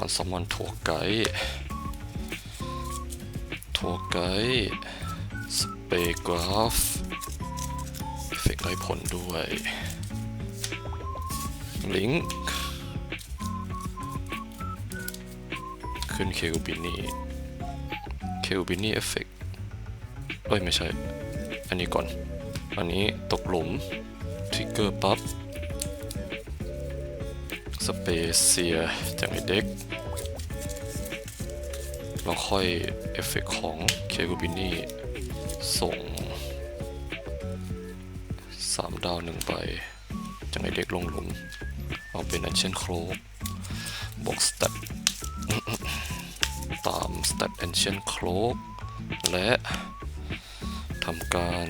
ออนมันสมันทั่วไกด์ทัวไกด์สเปกราฟเอฟเฟกต์ไร้ผลด้วยลิงก์ขึ้นเคลบินี่เคลบินี่เอฟเฟกต์เอ้ย ไม่ใช่ อันนี้ก่อน อันนี้ตกหลุม ทริกเกอร์ปั๊บ สเปเซียจากไอเด็กแล้วค่อยเอฟเฟกของเคกูบินี่ส่งสามดาวหนึ่งใบจากไอเด็กลงหลุม เอาเป็นอันเช่นโครกบวกสเตตตามสเตตอันเช่นโครกและทำการ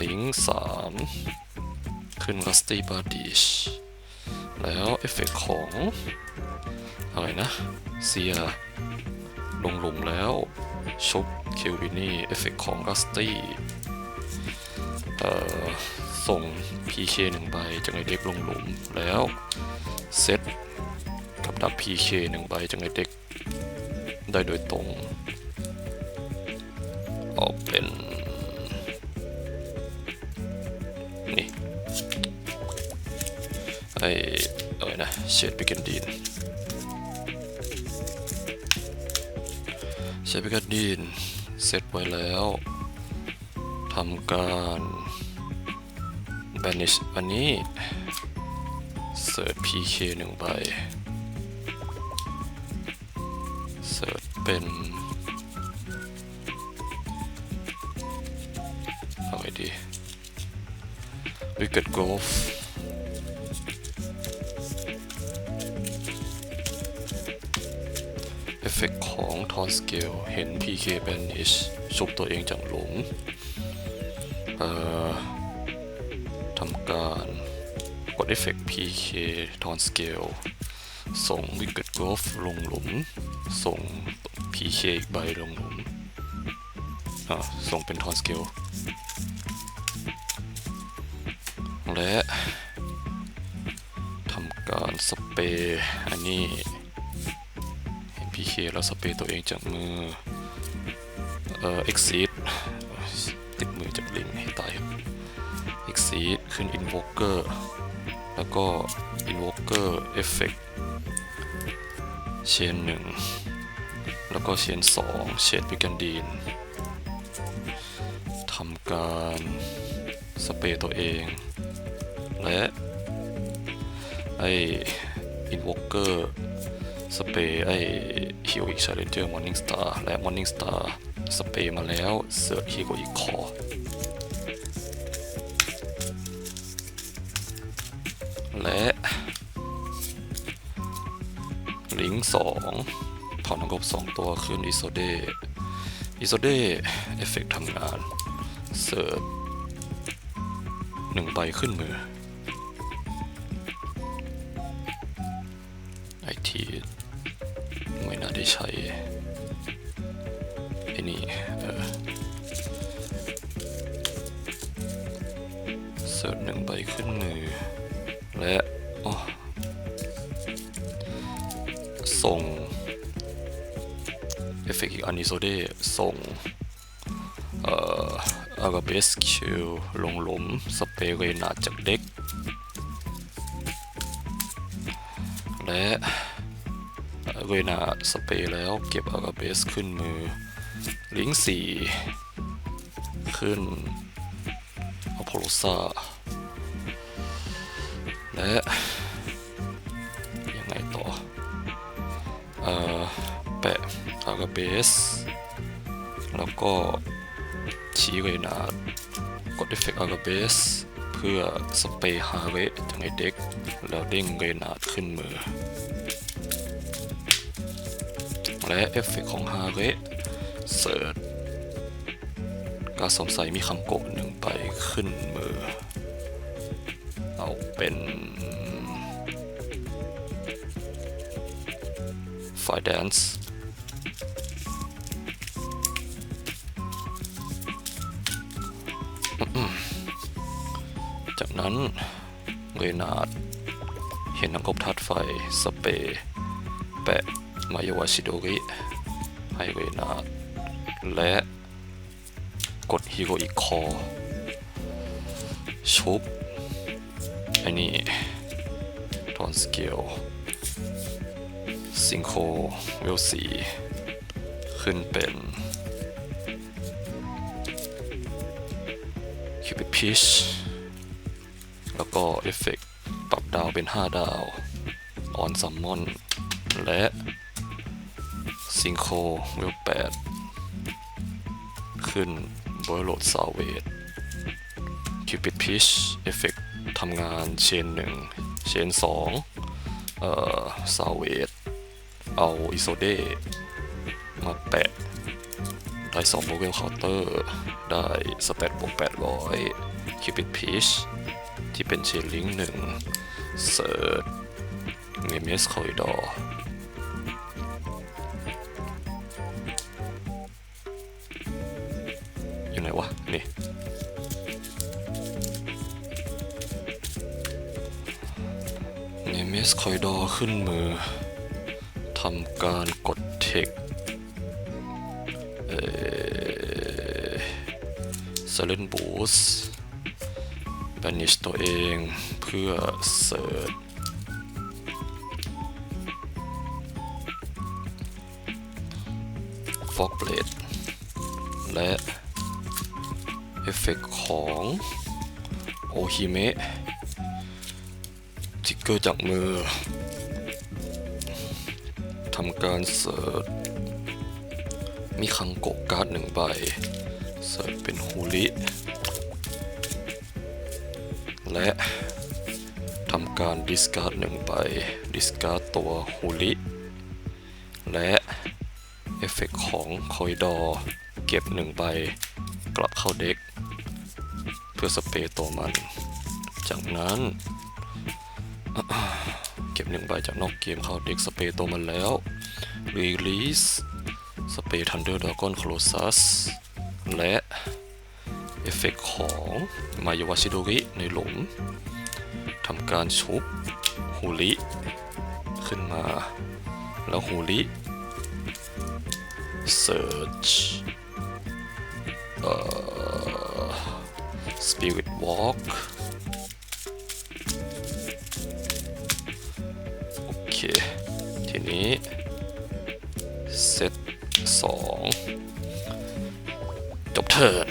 ลิงก์สาม ขึ้น Rusty b a d i s h แล้วเอฟเฟกของ อะไรนะ เซีย ลงหลุมแล้ว ชุบคิวบินี่เอฟเฟกของ Rusty เอ่อ ส่ง PK หนึ่งใบจากในเด็กลงหลุมแล้วเซตกับดับ PK หนึ่งใบจากในเด็กได้โดยตรง ออะไรนะเชดปิกันดีนเชดปิกันดีนเสร็จไว้แล้วทำการ banish อันนี้เสิร์ช pk หนึ่งใบเสิร์ชเป็นเอาไงดี Wicked Golf เอฟ เฟกของ Taunt Scale เห็น PK Banish ชุบตัวเองจากหลุมเอ่อทำการกดเอฟเฟก PK Taunt Scale ส่ง Wicked Golf ลงหลุม ส่ง PK อีกใบลงหลุมอ่าส่งเป็น Taunt Scale และทำการสเปรย์อันนี้ เห็นพีเคแล้วสเปรย์ตัวเองจากมือ เอ่อ exit ติดมือจากลิงให้ตาย exit ขึ้น invoker แล้วก็ invoker effect เชนหนึ่งแล้วก็เชนสองเชนพิกันดีนทำการสเปรย์ตัวเอง และไอ Invoker สเปรย์ไอฮิวอีก Challenger Morning Star และ Morning Star สเปรย์มาแล้วเสิร์ชฮิวอีกคอและลิงก์สองถอนงกบสองตัวขึ้นอิโซเดอิโซเดเอฟเฟกทำงานเสิร์ชหนึ่งใบขึ้นมือไอที ได้ใช้ไอ้นี่เออเสิร์ชหนึ่งใบขึ้นมือ และอ๋อส่งเอฟเฟกต์อีกอันนี้โซเดส่งเอ่ออากาเบสคิวลงหลุมสเปรย์เวนาจากเด็กและ เวนาสเปรย์แล้วเก็บอากาเบสขึ้นมือ ลิงสี่ขึ้นอพอลซาและ ยังไงต่อ เอ่อ แปะอากาเบส แล้วก็ชี้เวนา กดเอฟเฟกต์อากาเบสเพื่อสเปรย์ฮาเวจากในเด็ก แล้วเด้งเวนาดขึ้นมือ และเอฟเฟกต์ของฮาเวทเสิร์ชการสวมใส่มีคำโกะหนึ่งไปขึ้นมือ เอาเป็นไฟแดนซ์จากนั้นเวนาดเห็นน้ำกบธาตุไฟ สเปรแปะ มายาวาชิโดริให้เวนาและกดฮิโรอีกคอชุบไอ้นี่ทอนสเกลซิงโคเวลสีขึ้นเป็นคิวปิพิชแล้วก็เอฟเฟกปรับดาวเป็น 5 ดาว ออนซัมมอน และ ซิงโคเวล8ขึ้นบอยโหลดซาเวด Cupid Pitch เอฟเฟกทำงานเชนหนึ่งเชนสองเอ่อซาเวดเอาอิโซเดมาแปะ ได้2โบเกลคาน์เตอร์ ได้สเตตบวก800 Cupid Pitch ที่เป็นเชนลิงหนึ่งเซิร์ชเมเมสคอริดอร์ อยู่ไหนวะ นี่ เนเมสคอยดอขึ้นมือทำการกดเทคเออเซเลนบูสแบนิชตัวเองเพื่อเสิร์ชฟอกเบลดและ เอฟเฟกของโอฮิเมะทิกเกอร์จากมือทำการเสิร์ชมีคังโกะการ์ดหนึ่งใบ เสิร์ชเป็นฮูลิ และทำการดิสการ์ดหนึ่งใบ ดิสการ์ดตัวฮูลิ และเอฟเฟกของคอยดอเก็บหนึ่งใบ กลับเข้าเด็ก เพื่อสเปรย์ตัวมัน จากนั้นเก็บหนึ่งใบจากนอกเกมเข้าเด็กสเปรย์ตัวมันแล้วรีลีสสเปรย์ทันเดอร์ดากอนโคลซัสและ เอฟเฟกของมายาวาชิโดริในหลุมทำการชุบฮูลิขึ้นมา แล้วฮูลิเซิร์ชเอ่อ สปิริตวอล์กโอเค ทีนี้เซตสองจบเทิร์น